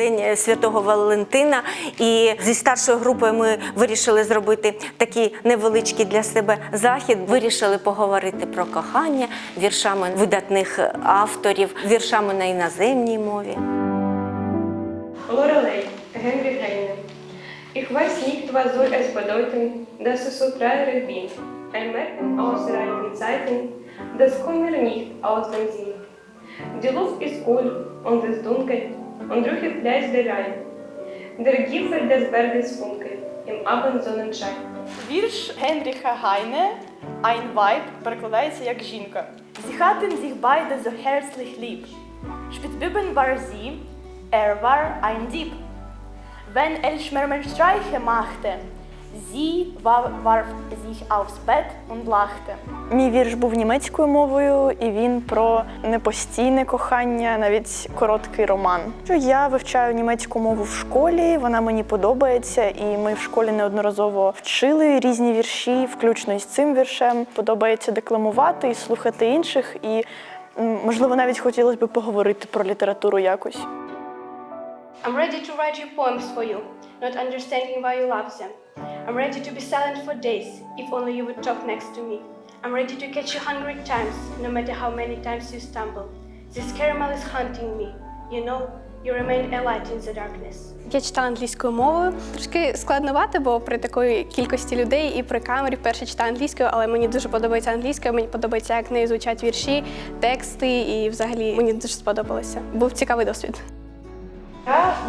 День Святого Валентина. І зі старшою групою ми вирішили зробити такий невеличкий для себе захід. Вирішили поговорити про кохання віршами видатних авторів, віршами на іноземній мові. Lorelei, Henry Heine. Ich weiß nicht, was soll es bedeuten, dass es so traurig bin. Ein Märchen aus reinen Zeiten, das kommt mir nicht und riecht gleich der Rhein. Der Gipfel des Berges funkelt im Abendsonnenschein. Вірш Генріха Гайне Ein Weib перекладається як жінка. Sie hatten sich beide so herzlich lieb. Spitzbüben war sie, er war ein Dieb. Wenn er Schmermenstreiche machte, sie wa- warf sich aufs Bett und lachte. Мій вірш був німецькою мовою, і він про непостійне кохання, навіть короткий роман. Я вивчаю німецьку мову в школі, вона мені подобається, і ми в школі неодноразово вчили різні вірші, включно із цим віршем. Подобається декламувати і слухати інших, і можливо навіть хотілося б поговорити про літературу якось. I'm ready to write your poems for you, not understanding why you love them. I'm ready to be silent for days, if only you would talk next to me. I'm ready to catch you hundred times, no matter how many times you stumble. This caramel is haunting me. You know, you remain a light in the darkness. Я читала англійською мовою. Трошки складновато, бо при такої кількості людей і при камері вперше читаю англійською, але мені дуже подобається англійська. Мені подобається, як в звучать вірші, тексти, і взагалі мені дуже сподобалося. Був цікавий досвід.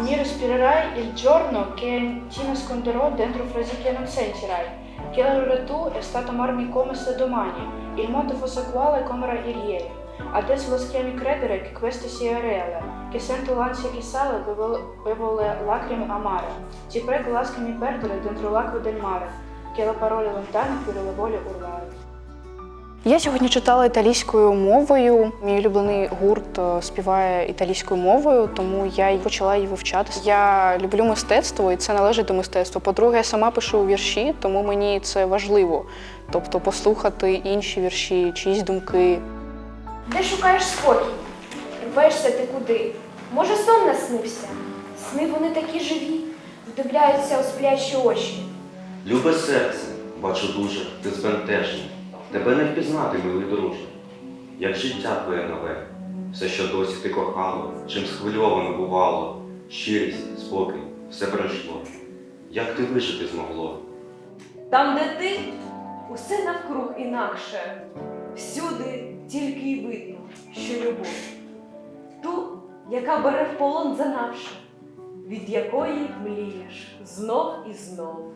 Mi respirerai il giorno che ti nasconderò dentro frasi che non sentirai, che la tu è stato amarmi come se domani il mondo fosse uguale come era ieri. Adesso lo schiami credere che questo sia reale, che sento l'ansia che sale, bevo, le lacrime amare. Ti prego lasciami perdere dentro l'acqua del mare, che le parole lontane più le voglie urlare. Я сьогодні читала італійською мовою. Мій улюблений гурт е, співає італійською мовою, тому я й почала її вивчати. Я люблю мистецтво, і це належить до мистецтва. По-друге, я сама пишу вірші, тому мені це важливо. Тобто послухати інші вірші, чиїсь думки. Де шукаєш спокій? Рвешся ти куди? Може, сон наснився? Сни вони такі живі, вдивляються у сплячі очі. Любе серце, бачу дуже, ти збентежний. Тебе не впізнати, милий друже. Як життя твоє нове, все, що досі ти кохало, чим схвильовано бувало, щирість, спокій, все пройшло. Як ти вижити змогло? Там, де ти, усе навкруг інакше. Всюди тільки й видно, що любов. Ту, яка бере в полон занавше, від якої млієш знов і знов.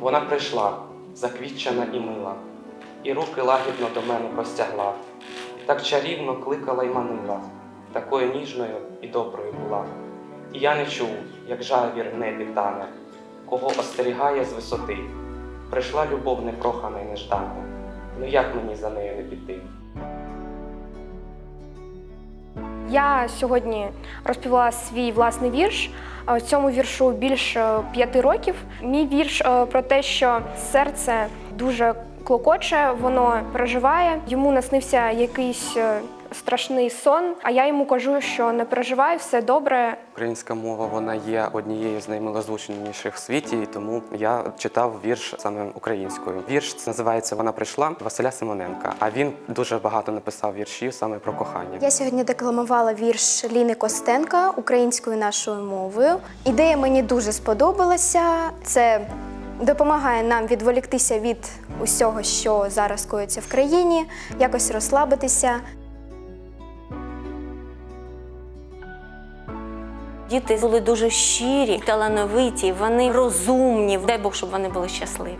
Вона прийшла, заквітчена і мила, і руки лагідно до мене простягла, так чарівно кликала й манила, такою ніжною і доброю була. І я не чув, як жавір в небі тане, кого остерігає з висоти. Прийшла любов непрохана й неждана, ну як мені за нею не піти? Я сьогодні розповіла свій власний вірш. Цьому віршу більше п'яти років. Мій вірш е, про те, що серце дуже клокоче, воно переживає. Йому наснився якийсь е, страшний сон. А я йому кажу, що не переживай, все добре. Українська мова вона є однією з наймилозвучніших в світі, і тому я читав вірш саме українською. Вірш це називається Вона прийшла Василя Симоненка. А він дуже багато написав віршів саме про кохання. Я сьогодні декламувала вірш Ліни Костенка українською нашою мовою. Ідея мені дуже сподобалася. Це допомагає нам відволіктися від усього, що зараз коїться в країні, якось розслабитися. Діти були дуже щирі, талановиті, вони розумні. Дай Бог, щоб вони були щасливі.